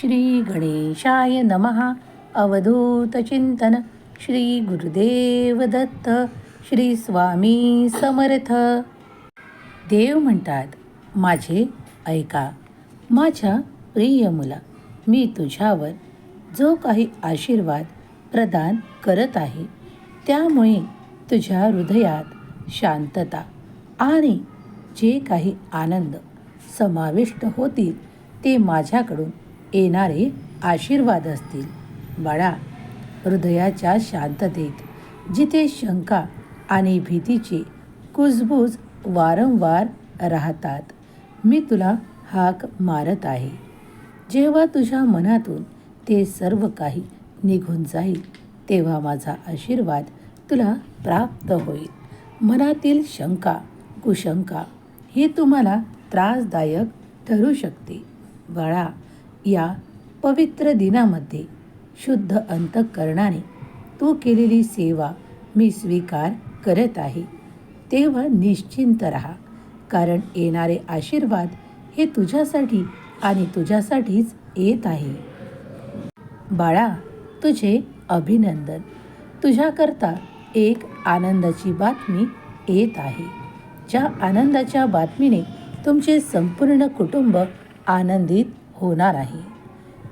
श्री गणेशाय नमः। अवधूत चिंतन। श्री गुरुदेव दत्त। श्री स्वामी समर्थ। देव म्हणतात माझे ऐका माझ्या प्रिय मुला मी तुझ्यावर जो काही आशीर्वाद प्रदान करत आहे त्यामुळे तुझ्या हृदयात शांतता आणि जे काही आनंद समाविष्ट होतील ते माझ्याकडून येणारे आशीर्वाद असतील. बाळा हृदयाच्या शांततेत जिथे शंका आणि भीतीची कुजबूज वारंवार राहतात मी तुला हाक मारत आहे. जेव्हा तुझ्या मनातून ते सर्व काही निघून जाईल तेव्हा माझा आशीर्वाद तुला प्राप्त होईल. मनातील शंका कुशंका ही तुम्हाला त्रासदायक ठरू शकते. बाळा या पवित्र दिनामध्ये शुद्ध अंतःकरणाने तू केलेली सेवा मी स्वीकार करत आहे. तेव्हा निश्चिंत राहा कारण येणारे आशीर्वाद हे तुझ्यासाठी आणि तुझ्यासाठीच येत आहे. बाळा तुझे अभिनंदन. तुझ्याकरता एक आनंदाची बातमी येत आहे. ज्या आनंदाच्या बातमीने तुमचे संपूर्ण कुटुंब आनंदित होणार आहे.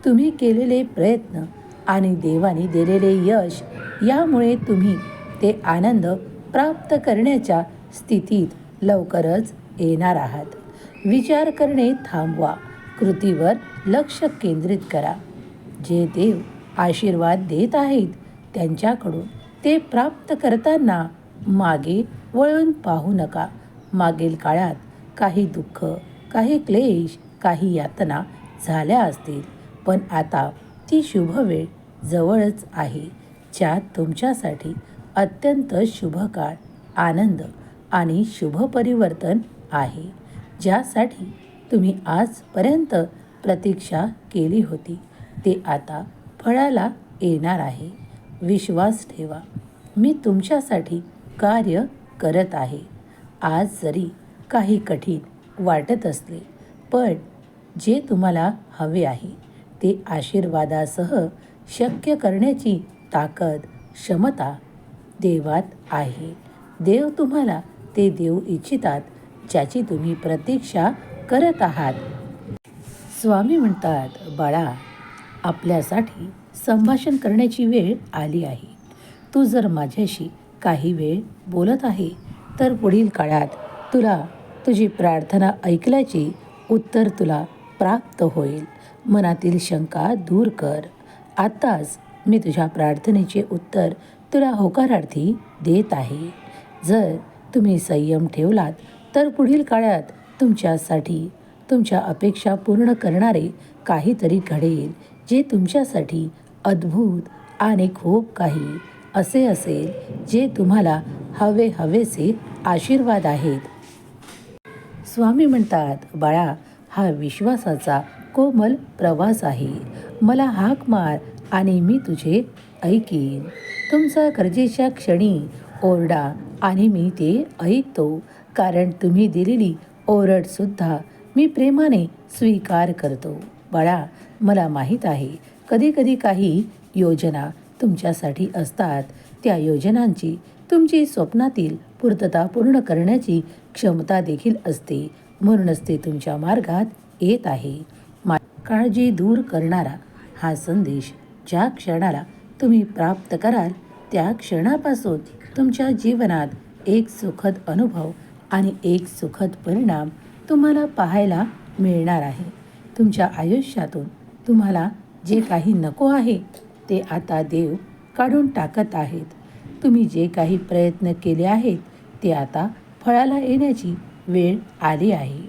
तुम्ही केलेले प्रयत्न आणि देवाने दिलेले यश यामुळे तुम्ही ते आनंद प्राप्त करण्याच्या स्थितीत लवकरच येणार आहात. विचार करणे थांबवा. कृतीवर लक्ष केंद्रित करा. जे देव आशीर्वाद देत आहेत त्यांच्याकडून ते प्राप्त करताना मागे वळून पाहू नका. मागील काळात काही दुःख काही क्लेश काही यातना झाल्या असतील. पण आता ती शुभ वेळ जवळच आहे. ज्यात तुमच्यासाठी अत्यंत शुभकाळ आनंद आणि शुभ परिवर्तन आहे. ज्यासाठी तुम्ही आजपर्यंत प्रतीक्षा केली होती. ते आता फळाला येणार आहे. विश्वास ठेवा. मी तुमच्यासाठी कार्य करत आहे. आज जरी काही कठीण वाटत असले पण जे तुम्हाला हवे आहे ते आशीर्वादासह शक्य करण्याची ताकद क्षमता देवात आहे. देव तुम्हाला ते देऊ इच्छितात ज्याची तुम्ही प्रतीक्षा करत आहात. स्वामी म्हणतात बाळा आपल्यासाठी संभाषण करण्याची वेळ आली आहे. तू जर माझ्याशी काही वेळ बोलत आहे तर पुढील काळात तुला तुझी प्रार्थना ऐकल्याचे उत्तर तुला प्राप्त होईल. मनातील शंका दूर कर. आत्ताच मी तुझ्या प्रार्थनेचे उत्तर तुला होकारार्थी देत आहे. जर तुम्ही संयम ठेवलात तर पुढील काळात तुमच्यासाठी तुमच्या अपेक्षा पूर्ण करणारे काहीतरी घडेल जे तुमच्यासाठी अद्भुत आणि खूप काही असे असेल जे तुम्हाला हवे हवेचे आशीर्वाद आहेत. स्वामी म्हणतात बाळा हा विश्वासाचा कोमल प्रवास आहे. मला हाक मार आणि मी तुझे ऐकीन. तुमचा गरजेच्या क्षणी ओरडा आणि मी ते ऐकतो. कारण तुम्ही दिलेली ओरडसुद्धा मी प्रेमाने स्वीकार करतो. बाळा मला माहीत आहे कधीकधी काही योजना तुमच्यासाठी असतात. त्या योजनांची तुमची स्वप्नातील पूर्तता पूर्ण करण्याची क्षमता देखील असते. म्हणूनच ते तुमच्या मार्गात येत आहे. मा काळजी दूर करणारा हा संदेश ज्या क्षणाला तुम्ही प्राप्त कराल त्या क्षणापासून तुमच्या जीवनात एक सुखद अनुभव आणि एक सुखद परिणाम तुम्हाला पाहायला मिळणार आहे. तुमच्या आयुष्यातून तुम्हाला जे काही नको आहे ते आता देव काढून टाकत आहेत. तुम्ही जे काही प्रयत्न केले आहेत ते आता फळाला येण्याची वेळ आली आहे.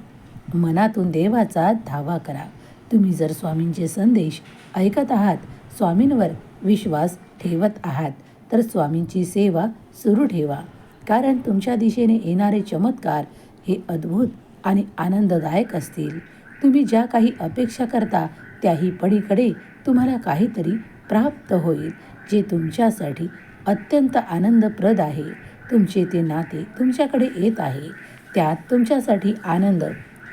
मनातून देवाचा धावा करा. तुम्ही जर स्वामींचे संदेश ऐकत आहात स्वामींवर विश्वास ठेवत आहात तर स्वामींची सेवा सुरू ठेवा. कारण तुमच्या दिशेने येणारे चमत्कार हे अद्भुत आणि आनंददायक असतील. तुम्ही ज्या काही अपेक्षा करता त्याही पडीकडे तुम्हाला काहीतरी प्राप्त होईल जे तुमच्यासाठी अत्यंत आनंदप्रद आहे. तुमचे ते नाते तुमच्याकडे येत आहे. त्यात तुमच्यासाठी आनंद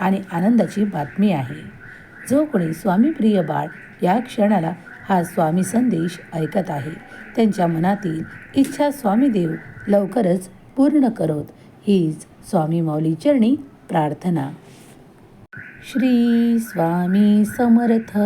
आणि आनंदाची बातमी आहे. जो कोणी स्वामी प्रिय बाळ या क्षणाला हा स्वामी संदेश ऐकत आहे. त्यांच्या मनातील इच्छा स्वामीदेव लवकरच पूर्ण करोत. हीच स्वामी माऊली चरणी प्रार्थना. श्री स्वामी समर्थ.